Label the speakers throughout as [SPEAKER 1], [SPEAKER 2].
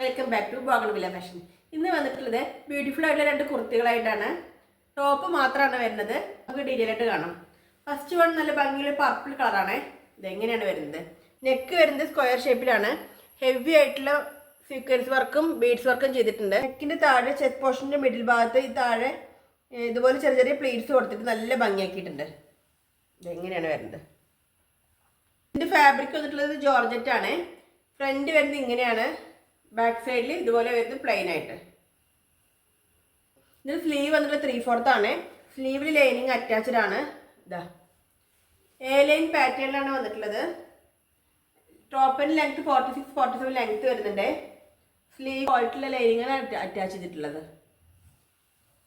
[SPEAKER 1] Welcome back to bougainvillea fashion ഇന്ന് വന്നിട്ടുള്ളത് beautiful ആയിട്ടുള്ള രണ്ട് കുർത്തികളായിട്ടാണ്. ടോപ്പ് മാത്രമാണ് വരുന്നത്. നമുക്ക് ഡീറ്റെയിൽ ആയിട്ട് കാണാം. ഫസ്റ്റ് വൺ നല്ല ഭംഗിയുള്ള പർപ്പിൾ കളറാണ് ഇതെങ്ങനെയാണ് വരുന്നത്? നെക്ക് വരുന്നത് സ്ക്വയർ ഷേപ്പിലാണ് ഹെവി ആയിട്ടുള്ള സീക്വൻസ് വർക്കും ബീഡ്സ് വർക്കും ചെയ്തിട്ടുണ്ട്. നെക്കിന്റെ താഴെ ചെക്ക് പോർഷന്റെ മിഡിൽ ഭാഗത്ത് ഈ താഴെ ഇതുപോലെ ചെറിയ ചെറിയ പ്ലീറ്റ്സ് കൊടുത്തിട്ട് നല്ല ഭംഗിയാക്കിയിട്ടുണ്ട്. ഇതെങ്ങനെയാണ് വരുന്നത്? ഇതിന്റെ ഫാബ്രിക് വന്നിട്ടുള്ളത് ജോർജറ്റ് ആണ് ഫ്രണ്ട് വരുന്നത് ഇങ്ങനെയാണ്. ബാക്ക് സൈഡിൽ ഇതുപോലെ വരുന്നത് പ്ലെയിൻ ആയിട്ട്. ഇതിന് സ്ലീവ് വന്നിട്ട് ത്രീ ഫോർത്ത് ആണ് സ്ലീവിൽ ലൈനിങ് അറ്റാച്ച്ഡ് ആണ്. ഇതാ. എ ലൈൻ പാറ്റേണിലാണ് വന്നിട്ടുള്ളത്. ടോപ്പിന് length forty six forty seven length വരുന്നുണ്ട് സ്ലീവ് ക്വാളിറ്റിയുള്ള ലൈനിങ്ങാണ് അറ്റാച്ച് ചെയ്തിട്ടുള്ളത്.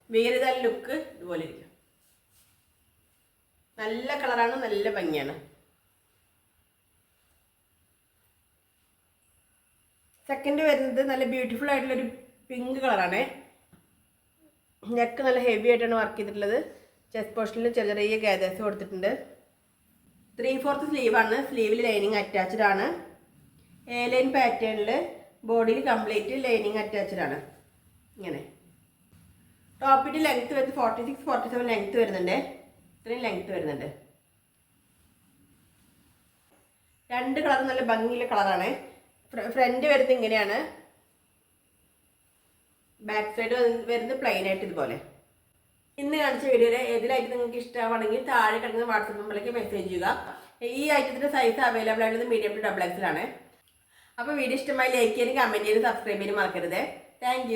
[SPEAKER 1] വേറെ ലുക്ക് ഇതുപോലെ ഇരിക്കും. നല്ല കളറാണ് നല്ല ഭംഗിയാണ്. സെക്കൻഡ് വരുന്നത് നല്ല ബ്യൂട്ടിഫുൾ ആയിട്ടുള്ളൊരു പിങ്ക് കളറാണ് നെക്ക് നല്ല ഹെവി ആയിട്ടാണ് വർക്ക് ചെയ്തിട്ടുള്ളത്. ചെസ്റ്റ് പോർഷനിൽ ചെറിയ ചെറിയ ഗാദേഴ്സ് കൊടുത്തിട്ടുണ്ട്. ത്രീ ഫോർത്ത് സ്ലീവാണ് സ്ലീവിൽ ലൈനിങ് അറ്റാച്ച്ഡ് ആണ്. എ ലൈൻ പാറ്റേണിൽ ബോഡിയിൽ കംപ്ലീറ്റ് ലൈനിങ് അറ്റാച്ച്ഡ് ആണ്. ഇങ്ങനെ. ടോപ്പിന്റെ ലെങ്ത് വരുന്നത് forty six forty seven length വരുന്നുണ്ട്. ഇത്രയും ലെങ്ത്ത് വരുന്നുണ്ട്. രണ്ട് കളർ നല്ല ഭംഗിയുള്ള കളറാണ് ഫ്രണ്ട് വരുന്നത് ഇങ്ങനെയാണ്. ബാക്ക് സൈഡ് വരുന്നത് പ്ലെയിൻ ആയിട്ട് ഇതുപോലെ. ഇന്ന് കാണിച്ച വീഡിയോയിൽ ഏതിലായിട്ട് നിങ്ങൾക്ക് ഇഷ്ടമാണെങ്കിൽ താഴെ കിടക്കുന്ന വാട്സപ്പ് നമ്പറിലേക്ക് മെസ്സേജ് ചെയ്യുക. ഈ ഐറ്റത്തിന്റെ സൈസ് അവൈലബിൾ ആയിട്ടുള്ളത് മീഡിയം ടു ഡബിൾ എക്സിലാണ് അപ്പോൾ വീഡിയോ ഇഷ്ടമായി ലൈക്ക് ചെയ്യാനും കമന്റ് ചെയ്യാനും സബ്സ്ക്രൈബ് ചെയ്യാനും മറക്കരുത്. താങ്ക്